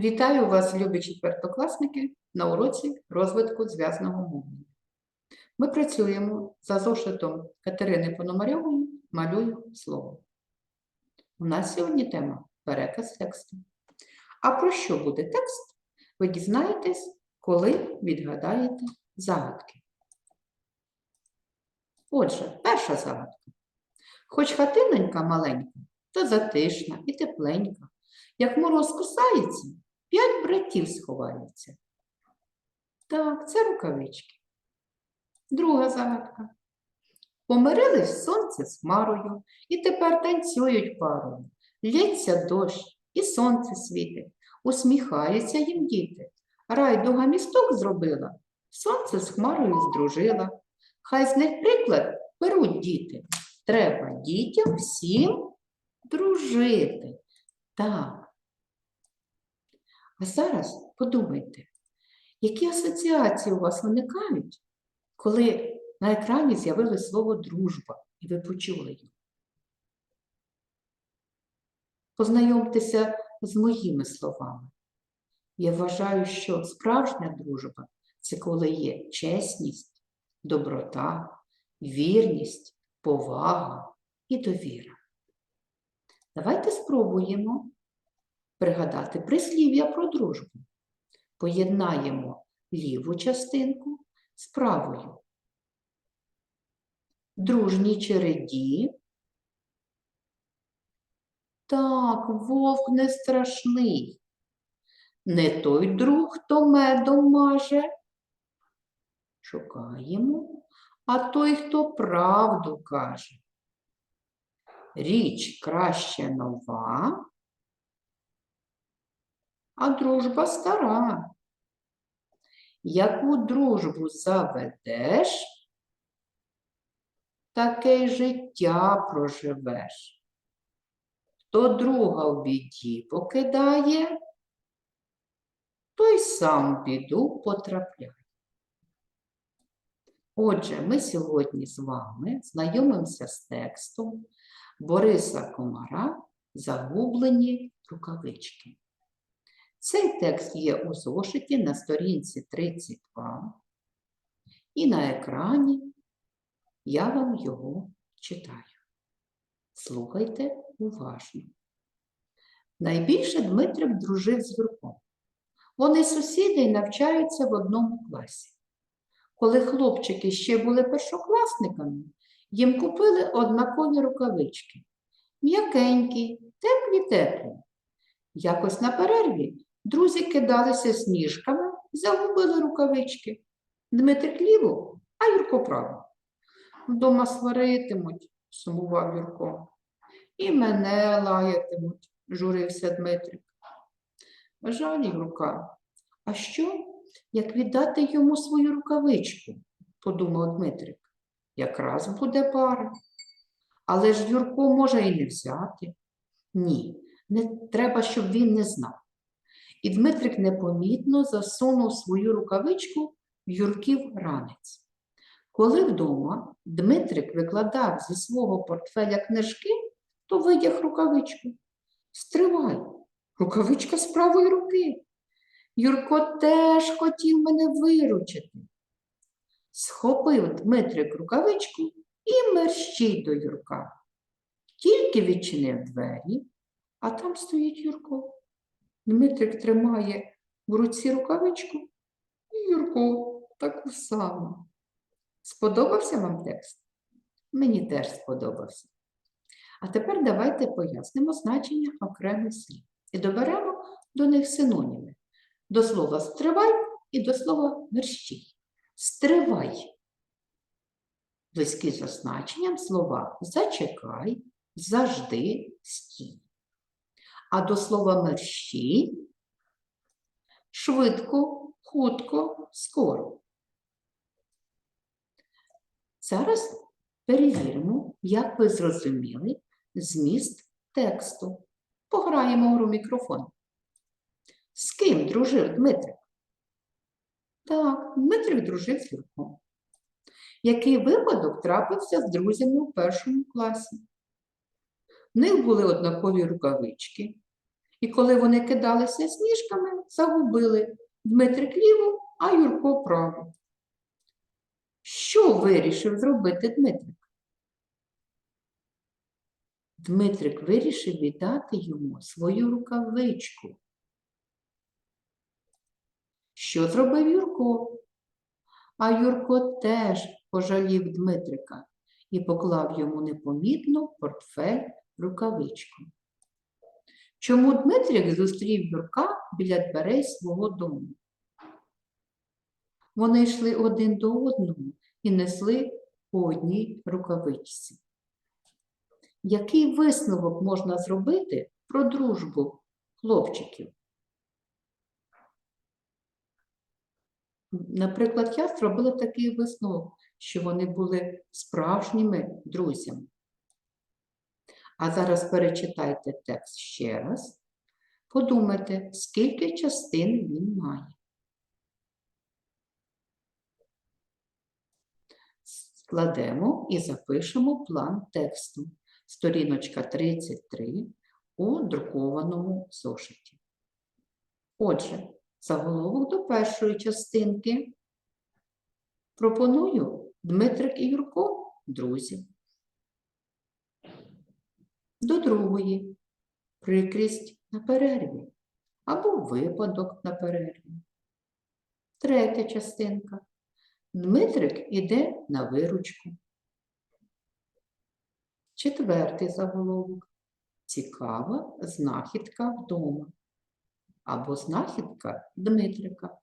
Вітаю вас, любі четвертокласники, на уроці розвитку зв'язного мовлення. Ми працюємо за зошитом Катерини Пономарьової «Малюю слово». У нас сьогодні тема переказ тексту. А про що буде текст, ви дізнаєтесь, коли відгадаєте загадки. Отже, перша загадка. Хоч хатинонька маленька, то затишна і тепленька. Як мороз кусається, п'ять братів сховаються. Так, це рукавички. Друга загадка. Помирились сонце з хмарою, і тепер танцюють парою. Лється дощ, і сонце світить, усміхаються їм діти. Райдуга місток зробила, сонце з хмарою здружила. Хай з них приклад беруть діти. Треба дітям всім дружити. Так. А зараз подумайте, які асоціації у вас виникають, коли на екрані з'явилось слово дружба, і ви почули його. Познайомтеся з моїми словами. Я вважаю, що справжня дружба це коли є чесність, доброта, вірність, повага і довіра. Давайте спробуємо пригадати прислів'я про дружбу. Поєднаємо ліву частинку з правою. Дружній череді. Так, вовк не страшний. Не той друг, хто медом маже. Шукаємо, а той, хто правду каже. Річ краще нова, а дружба стара. Яку дружбу заведеш, таке й життя проживеш. Хто друга в біді покидає, той сам в біду потрапляє. Отже, ми сьогодні з вами знайомимося з текстом Бориса Комара Загублені рукавички. Цей текст є у зошиті на сторінці 32, і на екрані я вам його читаю. Слухайте уважно. Найбільше Дмитрик дружив з Юрком. Вони сусіди й навчаються в одному класі. Коли хлопчики ще були першокласниками, їм купили однакові рукавички. М'якенькі, теплі-теплі. Якось на перерві друзі кидалися сніжками загубили рукавички. Дмитрик ліву, а Юрко праву. Вдома сваритимуть, сумував Юрко. І мене лаятимуть, журився Дмитрик. Жаль Юрка. А що, як віддати йому свою рукавичку? подумав Дмитрик. Якраз буде пара. Але ж Юрко може і не взяти. Ні, не треба, щоб він не знав. І Дмитрик непомітно засунув свою рукавичку в Юрків ранець. Коли вдома Дмитрик викладав зі свого портфеля книжки, то витяг рукавичку. Стривай, рукавичка з правої руки. Юрко теж хотів мене виручити. Схопив Дмитрик рукавичку і мерщій до Юрка. Тільки відчинив двері, а там стоїть Юрко. Дмитрик тримає в руці рукавичку, і Юрко таку саму. Сподобався вам текст? Мені теж сподобався. А тепер давайте пояснимо значення окремих слів і доберемо до них синоніми. До слова стривай і до слова мерщій. Стривай. Близькі за значенням слова зачекай, завжди, стій. А до слова мерщій швидко, хутко, скоро. Зараз перевіримо, як ви зрозуміли зміст тексту. Пограємо в гру мікрофон. З ким дружив Дмитрик? Так, Дмитрик дружив з Юрком. Який випадок трапився з друзями у першому класі? В них були однакові рукавички, І коли вони кидалися сніжками, загубили Дмитрик ліву, а Юрко праву. Що вирішив зробити Дмитрик? Дмитрик вирішив віддати йому свою рукавичку. Що зробив Юрко? А Юрко теж пожалів Дмитрика і поклав йому непомітно портфель рукавичку. Чому Дмитрик зустрів Юрка біля дверей свого дому? Вони йшли один до одного і несли по одній рукавичці. Який висновок можна зробити про дружбу хлопчиків? Наприклад, я зробила такий висновок, що вони були справжніми друзями. А зараз перечитайте текст ще раз. Подумайте, скільки частин він має. Складемо і запишемо план тексту. Сторіночка 33 у друкованому зошиті. Отже, заголовок до першої частинки. Пропоную Дмитрик і Юрко друзі. До другої прикрість на перерві або випадок на перерві. Третя частинка. Дмитрик іде на виручку. Четвертий заголовок. Цікава знахідка вдома. Або знахідка Дмитрика.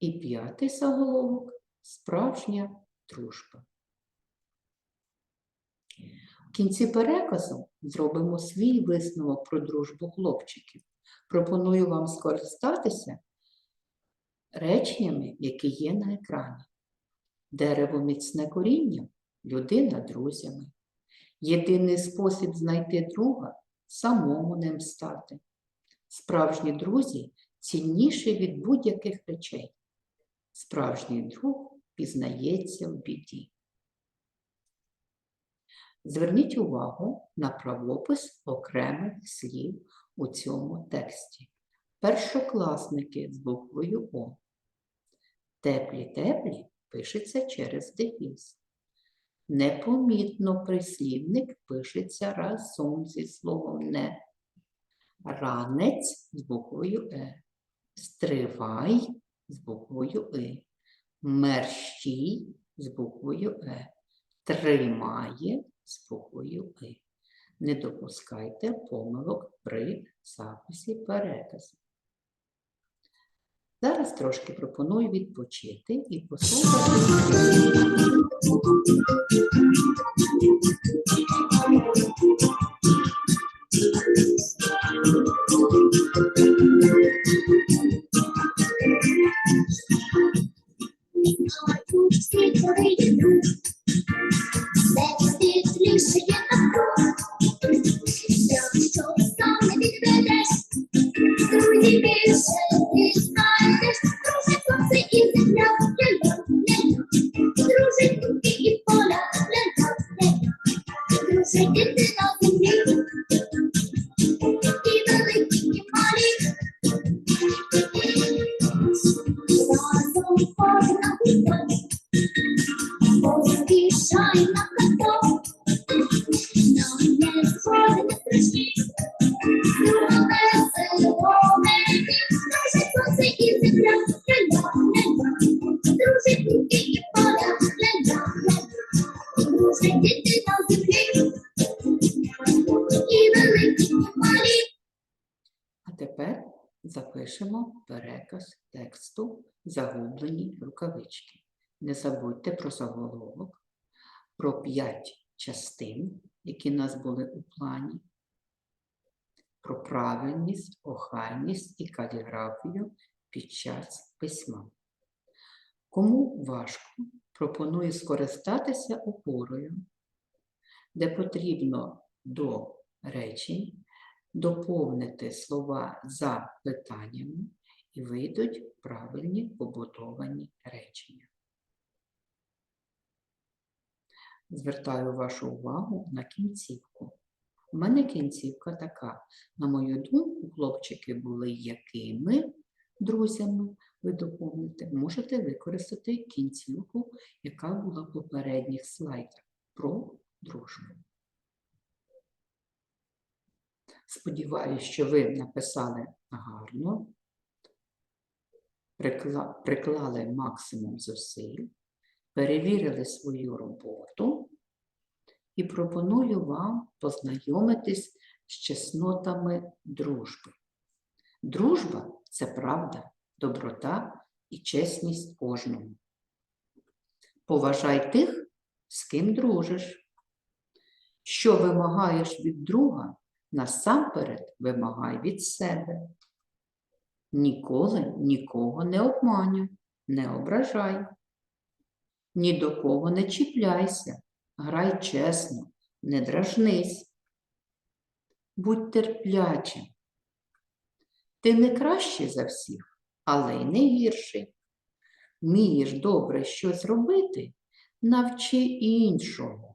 І п'ятий заголовок справжня дружба. В кінці переказу зробимо свій висновок про дружбу хлопчиків. Пропоную вам скористатися реченнями, які є на екрані. Дерево міцне коріння, людина друзями. Єдиний спосіб знайти друга самому ним стати. Справжні друзі цінніші від будь-яких речей. Справжній друг пізнається в біді. Зверніть увагу на правопис окремих слів у цьому тексті. Першокласники з буквою О. Теплі-теплі пишеться через дефіс. Непомітно прислівник пишеться разом зі словом не. Ранець з буквою Е. Стривай з буквою И. Мерщій з буквою Е. Тримає з буквою И. Не допускайте помилок при записі переказу. Зараз трошки пропоную відпочити і послухати. Поспішай А тепер запишемо переказ тексту загублені рукавички. Не забудьте про заголовок, про п'ять частин, які в нас були у плані, про правильність, охайність і каліграфію під час письма. Кому важко, пропоную скористатися опорою, де потрібно до речень доповнити слова за питаннями і вийдуть правильні побудовані речення. Звертаю вашу увагу на кінцівку. У мене кінцівка така. На мою думку, хлопчики були якими друзями ви доповните. Можете використати кінцівку, яка була в попередніх слайдах про дружбу. Сподіваюсь, що ви написали гарно, приклали максимум зусиль, перевірили свою роботу і пропоную вам познайомитись з чеснотами дружби. Дружба це правда, доброта і чесність кожному. Поважай тих, з ким дружиш. Що вимагаєш від друга, насамперед вимагай від себе. Ніколи нікого не обманюй, не ображай. Ні до кого не чіпляйся, грай чесно, не дражнись. Будь терплячим. Ти не кращий за всіх, але й не гірший. Вмієш добре щось робити, навчи іншого.